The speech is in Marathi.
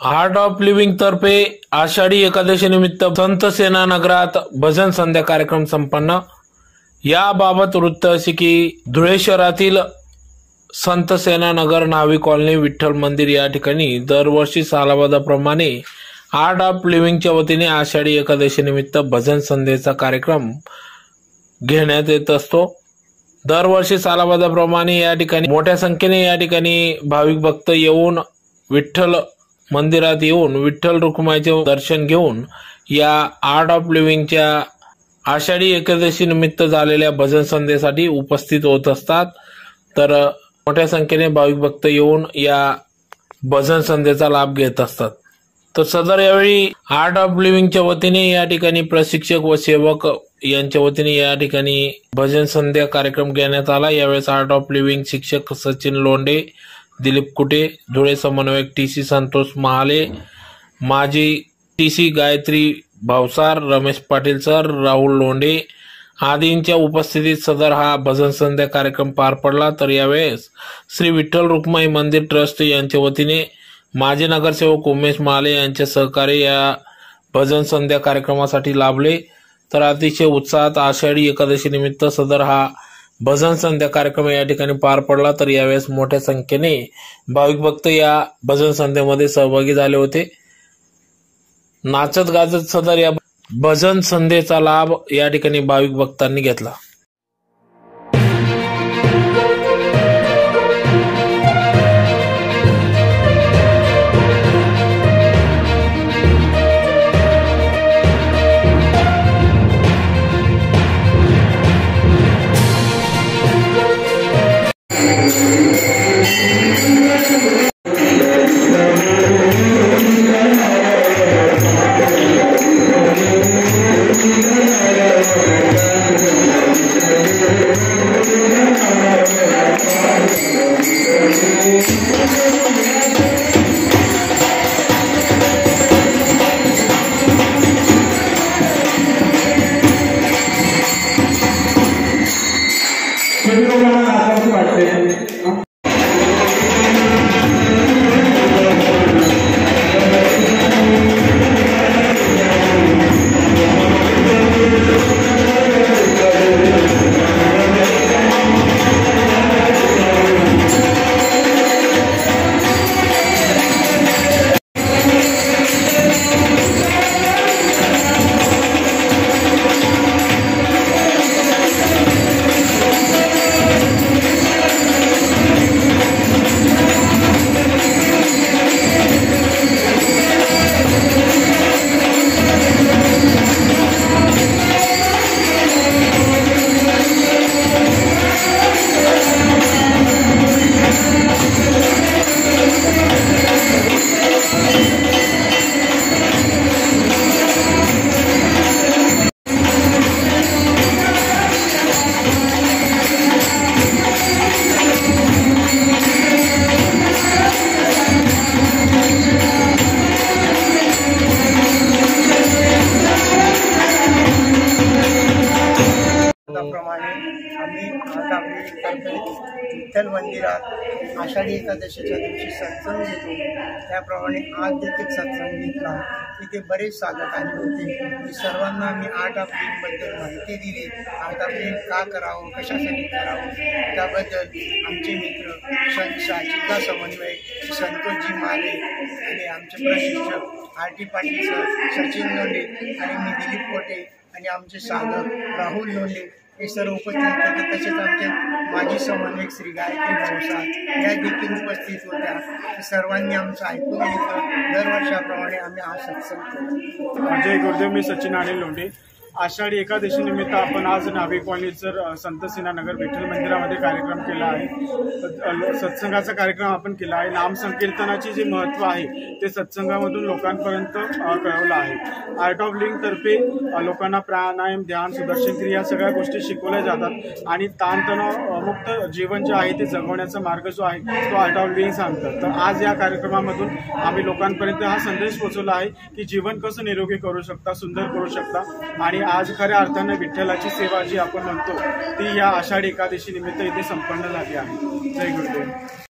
हार्ट ऑफ लिव्हिंग तर्फे आषाढी एकादशीनिमित्त संत सेना नगरात भजन संध्या कार्यक्रम संपन्न. याबाबत वृत्त असे की धुळे शहरातील संत सेना नगर नावी कॉलनी विठ्ठल मंदिर या ठिकाणी दरवर्षी सालावादाप्रमाणे हार्ट ऑफ लिव्हिंगच्या वतीने आषाढी एकादशीनिमित्त भजन संध्येचा कार्यक्रम घेण्यात येत असतो. दरवर्षी सालावादाप्रमाणे या ठिकाणी मोठ्या संख्येने या ठिकाणी भाविक भक्त येऊन विठ्ठल मंदिरात येऊन विठ्ठल रुक्माईचे दर्शन घेऊन या आर्ट ऑफ लिव्हिंगच्या आषाढी एकादशी निमित्त झालेल्या भजन संध्येसाठी उपस्थित होत असतात. तर मोठ्या संख्येने भाविक भक्त येऊन या भजन संध्येचा लाभ घेत असतात. तर सदर यावेळी आर्ट ऑफ लिव्हिंगच्या वतीने या ठिकाणी प्रशिक्षक व सेवक यांच्या वतीने या ठिकाणी भजन संध्या कार्यक्रम घेण्यात आला. यावेळेस आर्ट ऑफ लिव्हिंग शिक्षक सचिन लोंढे दिलीप कुटे धुळे समन्वयक टी सी संतोष महाले माजी T C Gayatri Bhavsar Ramesh Patil sir Rahul Londhe आदींच्या उपस्थितीत सदर हा भजन संध्या कार्यक्रम पार पडला. तर यावेळेस श्री विठ्ठल रुक्माई मंदिर ट्रस्ट यांच्या वतीने माजी नगरसेवक उमेश माले यांचे सहकार्य या भजन संध्या कार्यक्रमासाठी लाभले. तर अतिशय उत्साहात आषाढी एकादशी निमित्त सदर हा भजन संध्या कार्यक्रम या ठिकाणी पार पडला तर यावेळेस मोठ्या संख्येने भाविक भक्त या भजन संध्येमध्ये सहभागी झाले होते. नाचत गाजत सदर या भजन संध्येचा लाभ या ठिकाणी भाविक भक्तांनी घेतला. त्याप्रमाणे आम्ही आज आपली विठ्ठल मंदिरात आषाढी एकादशीच्या दिवशी सत्संग घेतो. त्याप्रमाणे आज देखील सत्संग घेतला. तिथे बरेच साधक आले होते. मी सर्वांना मी आर्ट ऑफ माहिती दिली. आर्ट ऑफ का करावं? कशासाठी करावं? त्याबद्दल आमचे मित्र सन जिल्हा समन्वय संतोषजी माले आणि आमचे प्रशिक्षक R T Patil sir Sachin Londhe आणि मी दिलीप कोटे आणि आमचे साधक राहुल लोंढे हे सर्व उपस्थित होते. तसेच आमचे माजी समन्वयक श्री गायत्री भाऊसा या देखील उपस्थित होत्या. सर्वांनी आमचं ऐकून घेतलं. दरवर्षाप्रमाणे आम्ही हा सत्संग केला. जय गुरुदेव. मी सचिन आणि लोंढे. आषाढी एकादशी निमित्त आपण आज नावे कॉलनीचं संत सेनानगर विठ्ठल मंदिरामध्ये कार्यक्रम केला आहे. सत्संगाचा कार्यक्रम आपण केला आहे. नामसंकीर्तनाचे जे महत्त्व आहे ते सत्संगामधून लोकांपर्यंत कळवलं आहे. आर्ट ऑफ लिंकतर्फे लोकांना प्राणायाम ध्यान सुदर्शन क्रिया सगळ्या गोष्टी शिकवल्या जातात. आणि ताणतणाव मुक्त जीवन जे आहे ते जगवण्याचा मार्ग जो आहे तो आर्ट ऑफ सांगतात. तर आज या कार्यक्रमामधून आम्ही लोकांपर्यंत हा संदेश पोहोचवला आहे की जीवन कसं निरोगी करू शकता सुंदर करू शकता आणि आज खऱ्या अर्थानं विठ्ठलाची सेवा जी आपण म्हणतो ती या आषाढी एकादशी निमित्त इथे संपन्न झाली आहे. जय गुरुदेव.